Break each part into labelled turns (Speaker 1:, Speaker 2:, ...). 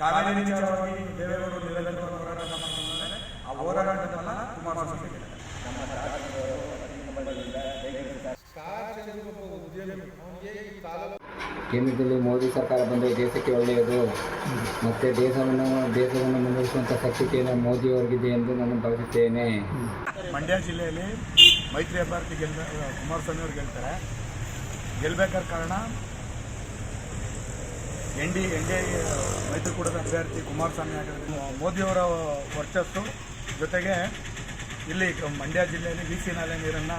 Speaker 1: ಕಾವೇರಿ ವಿಚಾರವಾಗಿ ದೇವೇಗೌಡರು ನಿರಂತರವಾಗಿ ಹೋರಾಟ ಮಾಡ್ತಿದ್ದಾರೆ. ಆ ಹೋರಾಟದ ಫಲ ಕುಮಾರಸ್ವಾಮಿ.
Speaker 2: ಕೇಂದ್ರದಲ್ಲಿ ಮೋದಿ ಸರ್ಕಾರ ಬಂದರೆ ದೇಶಕ್ಕೆ ಒಳ್ಳೆಯದು. ಮತ್ತು ದೇಶವನ್ನು ದೇಶವನ್ನು ಮುನ್ನಡೆಸುವಂಥ ಶಕ್ತಿಯನ್ನು ಮೋದಿಯವರಿಗಿದೆ ಎಂದು ನಾನು ಭಾವಿಸುತ್ತೇನೆ.
Speaker 1: ಮಂಡ್ಯ ಜಿಲ್ಲೆಯಲ್ಲಿ ಮೈತ್ರಿ ಅಭ್ಯರ್ಥಿ ಗೆಲ್ ಕುಮಾರಸ್ವಾಮಿ ಅವರು ಗೆಲ್ತಾರೆ. ಗೆಲ್ಬೇಕಾದ ಕಾರಣ ಎನ್ ಡಿ ಎನ್ ಡಿ ಮೈತ್ರಿಕೂಟದ ಅಭ್ಯರ್ಥಿ ಕುಮಾರಸ್ವಾಮಿ ಆಗಿರೋದು ಮೋದಿಯವರ ವರ್ಚಸ್ಸು ಜೊತೆಗೆ ಇಲ್ಲಿ ಮಂಡ್ಯ ಜಿಲ್ಲೆಯಲ್ಲಿ ವಿ ಸಿ ನಾಲೆ ನೀರನ್ನು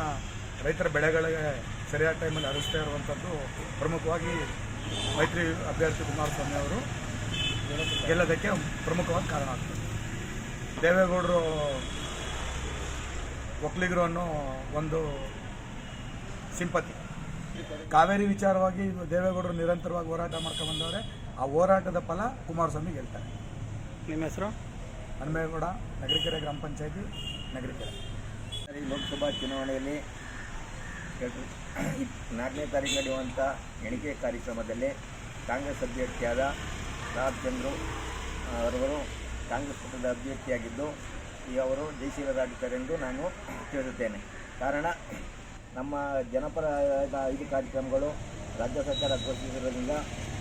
Speaker 1: ರೈತರ ಬೆಳೆಗಳಿಗೆ ಸರಿಯಾದ ಟೈಮಲ್ಲಿ ಹರಿಸ್ತಾ ಇರುವಂಥದ್ದು ಪ್ರಮುಖವಾಗಿ ಮೈತ್ರಿ ಅಭ್ಯರ್ಥಿ ಕುಮಾರಸ್ವಾಮಿ ಅವರು ಗೆಲ್ಲೋದಕ್ಕೆ ಪ್ರಮುಖವಾದ ಕಾರಣ ಆಗ್ತದೆ. ದೇವೇಗೌಡರು ಒಕ್ಕಲಿಗರು ಅನ್ನೋ ಒಂದು ಸಿಂಪತಿ. ಕಾವೇರಿ ವಿಚಾರವಾಗಿ ದೇವೇಗೌಡರು ನಿರಂತರವಾಗಿ ಹೋರಾಟ ಮಾಡ್ಕೊಂಡು ಬಂದವರೆ. ಆ ಹೋರಾಟದ ಫಲ ಕುಮಾರಸ್ವಾಮಿ ಗೆಲ್ತಾರೆ
Speaker 3: ನಿಮ್ಮ ಹೆಸರು?
Speaker 1: ಹನುಮೇಗೌಡ ನಗರಿಕೆರೆ ಗ್ರಾಮ ಪಂಚಾಯತಿ ನಗರಿಕೆರೆ.
Speaker 4: ಈ ಲೋಕಸಭಾ ಚುನಾವಣೆಯಲ್ಲಿ ನಾಲ್ಕನೇ ತಾರೀಕು ನಡೆಯುವಂಥ ಎಣಿಕೆ ಕಾರ್ಯಕ್ರಮದಲ್ಲಿ ಕಾಂಗ್ರೆಸ್ ಅಭ್ಯರ್ಥಿಯಾದ ರಾಜ್ ಚಂದ್ರು ಅವರವರು ಕಾಂಗ್ರೆಸ್ ಪಕ್ಷದ ಅಭ್ಯರ್ಥಿಯಾಗಿದ್ದು ಈ ಅವರು ಜಯಶೀಲರಾಗುತ್ತಾರೆಂದು ನಾನು ತಿಳಿಸುತ್ತೇನೆ ಕಾರಣ ನಮ್ಮ ಜನಪರ ಐದು ಕಾರ್ಯಕ್ರಮಗಳು ರಾಜ್ಯ ಸರ್ಕಾರ ಘೋಷಿಸಿರೋದ್ರಿಂದ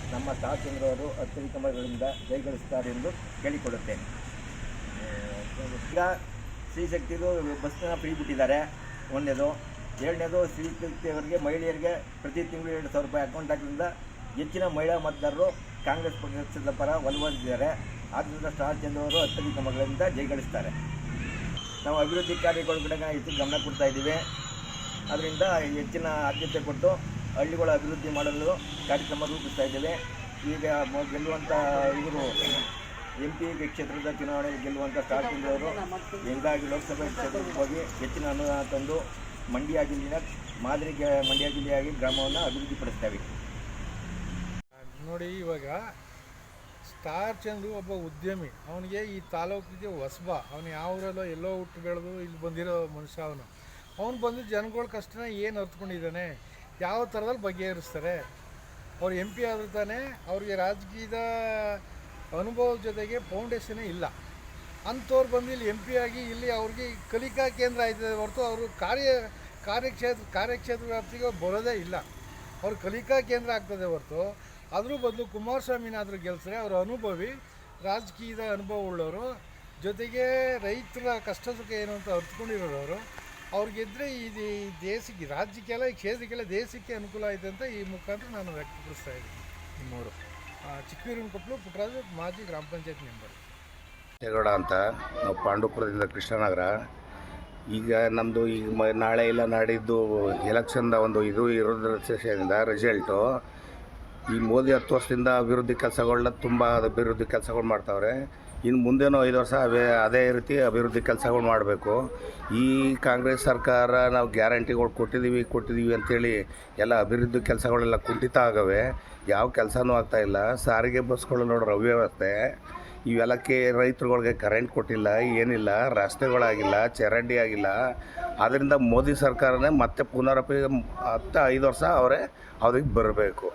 Speaker 4: ನಮ್ಮ ಚಂದ್ರು ಅವರು ಅತ್ಯಧಿಕ ಮತಗಳಿಂದ ಜಯಗಳಿಸುತ್ತಾರೆ ಎಂದು ಕೇಳಿಕೊಳ್ಳುತ್ತೇನೆ ಈಗ ಸ್ತ್ರೀ ಶಕ್ತಿದು ಬಸ್ನ ಫ್ರೀ ಬಿಟ್ಟಿದ್ದಾರೆ. ಒಂದನೇದು ಎರಡನೇದು ಸ್ತ್ರೀ ಶಕ್ತಿಯವರಿಗೆ ಮಹಿಳೆಯರಿಗೆ ಪ್ರತಿ ತಿಂಗಳು ಎರಡು ಸಾವಿರ ರೂಪಾಯಿ ಅಕೌಂಟ್ ಹಾಕಿದ್ರಿಂದ ಹೆಚ್ಚಿನ ಮಹಿಳಾ ಮತದಾರರು ಕಾಂಗ್ರೆಸ್ ಪಕ್ಷದ ಪರ ಒಲವಾಗಿದ್ದಾರೆ ಆದ್ದರಿಂದ ಸ್ಟಾರ್ ಚಂದ್ರವರು ಅತ್ಯಧಿಕ ಮಗಳಿಂದ ಜಯಗಳಿಸ್ತಾರೆ ನಾವು ಅಭಿವೃದ್ಧಿ ಕಾರ್ಯಗಳ ಕಡೆ ಹೆಚ್ಚು ಗಮನ ಕೊಡ್ತಾ ಇದ್ದೀವಿ. ಅದರಿಂದ ಹೆಚ್ಚಿನ ಆದ್ಯತೆ ಕೊಟ್ಟು ಹಳ್ಳಿಗಳ ಅಭಿವೃದ್ಧಿ ಮಾಡಲು ಕಾರ್ಯಕ್ರಮ ರೂಪಿಸ್ತಾ ಇದ್ದೇವೆ. ಈಗ ಗೆಲ್ಲುವಂಥ ಇವರು ಎಂ ಪಿ ಕ್ಷೇತ್ರದ ಚುನಾವಣೆಯಲ್ಲಿ ಗೆಲ್ಲುವಂಥ ಸ್ಟಾರ್ ಅವರು ಹೀಗಾಗಿ ಲೋಕಸಭೆ ಕ್ಷೇತ್ರಕ್ಕೆ ಹೋಗಿ ಹೆಚ್ಚಿನ ಅನುದಾನ ತಂದು ಮಂಡ್ಯ ಜಿಲ್ಲೆಯ ಮಾದರಿ ಮಂಡ್ಯ ಜಿಲ್ಲೆಯಾಗಿ ಗ್ರಾಮವನ್ನು ಅಭಿವೃದ್ಧಿಪಡಿಸ್ತೇವೆ
Speaker 5: ನೋಡಿ ಇವಾಗ ಸ್ಟಾರ್ ಚಂದ್ರು ಒಬ್ಬ ಉದ್ಯಮಿ. ಅವನಿಗೆ ಈ ತಾಲೂಕಿಗೆ ಹೊಸಬ. ಅವನು ಯಾವ ಊರಲ್ಲೋ ಎಲ್ಲೋ ಹುಟ್ಟು ಬೆಳೆದು ಇಲ್ಲಿ ಬಂದಿರೋ ಮನುಷ್ಯ ಅವನು. ಅವನು ಬಂದು ಜನಗಳ ಕಷ್ಟನ ಏನು ಅರ್ಥಕೊಂಡಿದ್ದಾನೆ ಯಾವ ಥರದಲ್ಲಿ ಬಗೆಹರಿಸ್ತಾರೆ? ಅವ್ರು ಎಂ ಪಿ ಆದರೂ ತಾನೇ ಅವ್ರಿಗೆ ರಾಜಕೀಯದ ಅನುಭವದ ಜೊತೆಗೆ ಫೌಂಡೇಶನೇ ಇಲ್ಲ. ಅಂಥವ್ರು ಬಂದು ಇಲ್ಲಿ ಎಂ ಪಿ ಆಗಿ ಇಲ್ಲಿ ಅವ್ರಿಗೆ ಕಲಿಕಾ ಕೇಂದ್ರ ಆಯ್ತದೆ ಹೊರತು ಅವರು ಕಾರ್ಯ, ಕಾರ್ಯಕ್ಷೇತ್ರ ಕಾರ್ಯಕ್ಷೇತ್ರ ವ್ಯಾಪ್ತಿಗೆ ಬರೋದೇ ಇಲ್ಲ. ಅವ್ರ ಕಲಿಕಾ ಕೇಂದ್ರ ಆಗ್ತದೆ ಹೊರತು ಅದ್ರ ಬದಲು ಕುಮಾರಸ್ವಾಮಿನಾದರೂ ಗೆಲ್ಸರೆ ಅವರು ಅನುಭವಿ, ರಾಜಕೀಯದ ಅನುಭವ ಉಳ್ಳವರು, ಜೊತೆಗೆ ರೈತರ ಕಷ್ಟ ಸುಖ ಏನು ಅಂತ ಅರ್ಥಕೊಂಡಿರೋರು ಅವ್ರು ಇದು ಈ ದೇಶಕ್ಕೆ ರಾಜ್ಯಕ್ಕೆಲ್ಲ ಈ ಕ್ಷೇತ್ರಕ್ಕೆಲ್ಲ ದೇಶಕ್ಕೆ ಅನುಕೂಲ ಆಯಿತು ಅಂತ ಈ ಮುಖಾಂತರ ನಾನು ವ್ಯಕ್ತಪಡಿಸ್ತಾ ಇದ್ದೀನಿ. ನಿಮ್ಮವರು ಚಿಕ್ಕವೀರಿನ ಕೊಪ್ಪಳು ಪುಟ್ಟರಾಜು ಮಾಜಿ ಗ್ರಾಮ ಪಂಚಾಯತ್ ಮೆಂಬರ್.
Speaker 6: ಗೌಡ ಅಂತ. ನಾವು ಪಾಂಡುಪುರದಿಂದ ಕೃಷ್ಣನಗರ. ಈಗ ನಮ್ಮದು ಈಗ ಮ ನಾಳೆ ಇಲ್ಲ ನಾಡಿದ್ದು ಎಲೆಕ್ಷನ್ದ ಒಂದು ಇದು ಇರೋದ್ರಿಂದ ರಿಸಲ್ಟು ಈ ಮೋದಿ ಹತ್ತು ವರ್ಷದಿಂದ ಅಭಿವೃದ್ಧಿ ಕೆಲಸಗಳನ್ನ ತುಂಬ ಅಭಿವೃದ್ಧಿ ಕೆಲಸಗಳು ಮಾಡ್ತಾವ್ರೆ. ಇನ್ನು ಮುಂದೇನೂ ಐದು ವರ್ಷ ಅವೇ, ಅದೇ ರೀತಿ ಅಭಿವೃದ್ಧಿ ಕೆಲಸಗಳು ಮಾಡಬೇಕು. ಈ ಕಾಂಗ್ರೆಸ್ ಸರ್ಕಾರ ನಾವು ಗ್ಯಾರಂಟಿಗಳು ಕೊಟ್ಟಿದ್ದೀವಿ ಕೊಟ್ಟಿದ್ದೀವಿ ಅಂತೇಳಿ ಎಲ್ಲ ಅಭಿವೃದ್ಧಿ ಕೆಲಸಗಳೆಲ್ಲ ಕುಂಠಿತ ಆಗವೆ. ಯಾವ ಕೆಲಸನೂ ಆಗ್ತಾಯಿಲ್ಲ ಸಾರಿಗೆ ಬಸ್ಗಳು ನೋಡ್ರೆ ಅವ್ಯವಸ್ಥೆ. ಇವೆಲ್ಲಕ್ಕೆ ರೈತರುಗಳಿಗೆ ಕರೆಂಟ್ ಕೊಟ್ಟಿಲ್ಲ, ಏನಿಲ್ಲ, ರಸ್ತೆಗಳಾಗಿಲ್ಲ, ಚರಂಡಿ ಆಗಿಲ್ಲ. ಆದ್ದರಿಂದ ಮೋದಿ ಸರ್ಕಾರನೇ ಮತ್ತೆ ಪುನರಪಿ ಹತ್ತು ಐದು ವರ್ಷ ಅವರೇ ಅವ್ರಿಗೆ ಬರಬೇಕು.